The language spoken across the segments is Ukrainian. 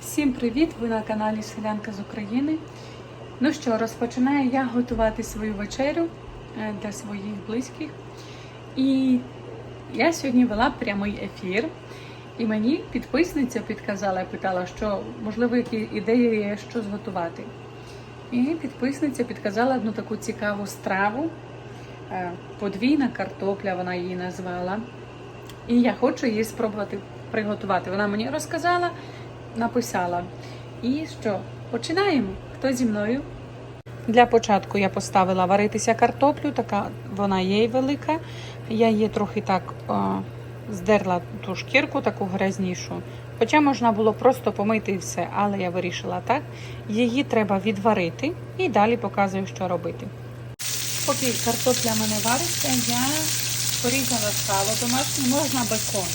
Всім привіт! Ви на каналі Селянка з України. Ну що, розпочинаю я готувати свою вечерю е, для своїх близьких. І я сьогодні вела прямий ефір. І мені підписниця підказала, питала, що можливо які ідеї є, що зготувати. І підписниця підказала одну таку цікаву страву. е, Подвійна картопля, вона її назвала. І я хочу її спробувати приготувати. Вона мені розказала, написала. І що, починаємо? Хто зі мною? Для початку я поставила варитися картоплю, така вона є велика. Я її трохи так о, здерла ту шкірку, таку грязнішу. Хоча можна було просто помити все, але я вирішила так. Її треба відварити і далі показую, що робити. Поки картопля мене вариться, я порізала сало домашнє, можна бекон.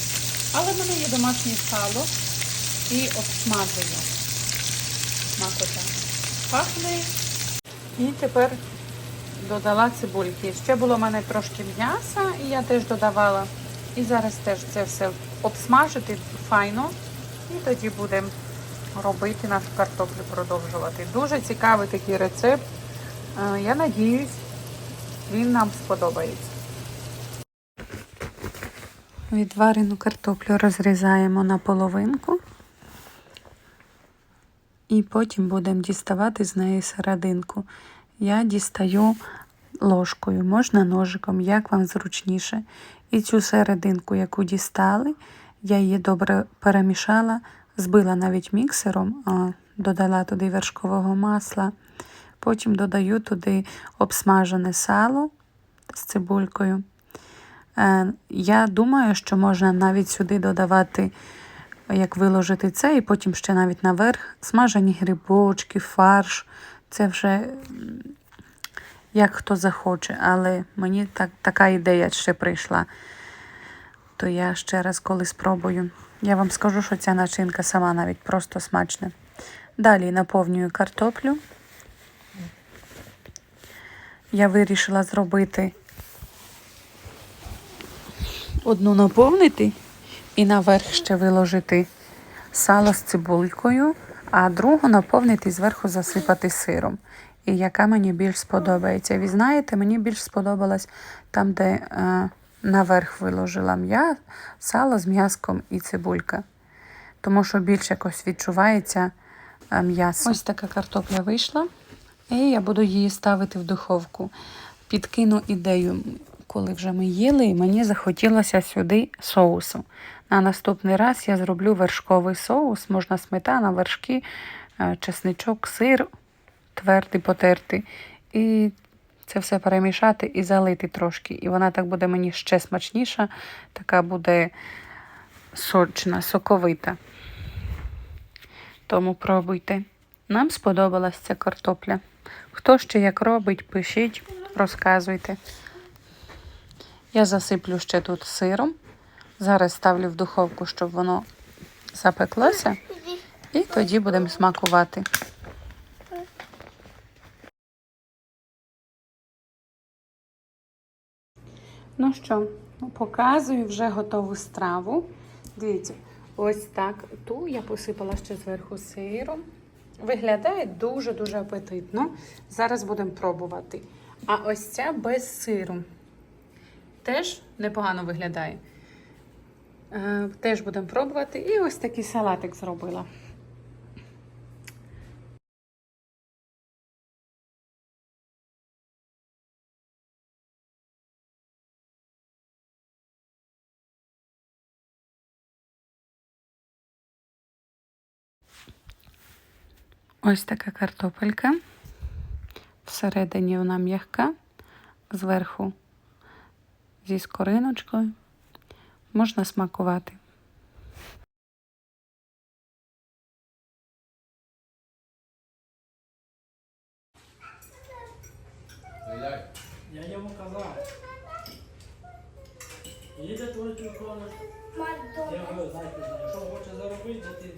Але в мене є домашнє сало і обсмажую. Смакота. Пахне. І тепер додала цибульки. Ще було в мене трошки м'яса, і я теж додавала. І зараз теж це все обсмажити файно. І тоді будемо робити нашу картоплю продовжувати. Дуже цікавий такий рецепт. Е, Я надіюсь, він нам сподобається. Відварену картоплю розрізаємо на половинку. І потім будемо діставати з неї серединку. Я дістаю ложкою, можна ножиком, як вам зручніше. І цю серединку, яку дістали, я її добре перемішала, збила навіть міксером, додала туди вершкового масла. Потім додаю туди обсмажене сало з цибулькою. Е, Я думаю, що можна навіть сюди додавати, як виложити це, і потім ще навіть наверх смажені грибочки, фарш. Це вже як хто захоче, але мені так, така ідея ще прийшла. То я ще раз коли спробую. Я вам скажу, що ця начинка сама навіть просто смачна. Далі наповнюю картоплю. Я вирішила зробити одну наповнити і наверх ще виложити сало з цибулькою, а другу наповнити і зверху засипати сиром. І яка мені більш сподобається. Ви знаєте, мені більш сподобалась там, де е, наверх виложила м'я, сало з м'яском і цибулька. Тому що більш якось відчувається е, м'ясо. Ось така картопля вийшла. І я буду її ставити в духовку. Підкину ідею, коли вже ми їли, і мені захотілося сюди соусу. На наступний раз я зроблю вершковий соус, можна сметана, вершки, е, чесничок, сир твердий потертий. І це все перемішати і залити трошки. І вона так буде мені ще смачніша, така буде сочна, соковита. Тому пробуйте. Нам сподобалась ця картопля. Хто ще як робить, пишіть, розказуйте. Я засиплю ще тут сиром. Зараз ставлю в духовку, щоб воно запеклося. І тоді будемо смакувати. Ну що, показую вже готову страву. Дивіться, ось так. Ту я посипала ще зверху сиром. Виглядає дуже-дуже апетитно. Зараз будемо пробувати. А ось ця без сиру. Теж непогано виглядає. Е, теж будемо пробувати. І ось такий салатик зробила. Ось така картопелька. Всередині вона м'яка, зверху зі скориночкою. Можна смакувати. Я йому казав. Їде твій телефон. Я говорю, знаєте, якщо хоче заробити, ти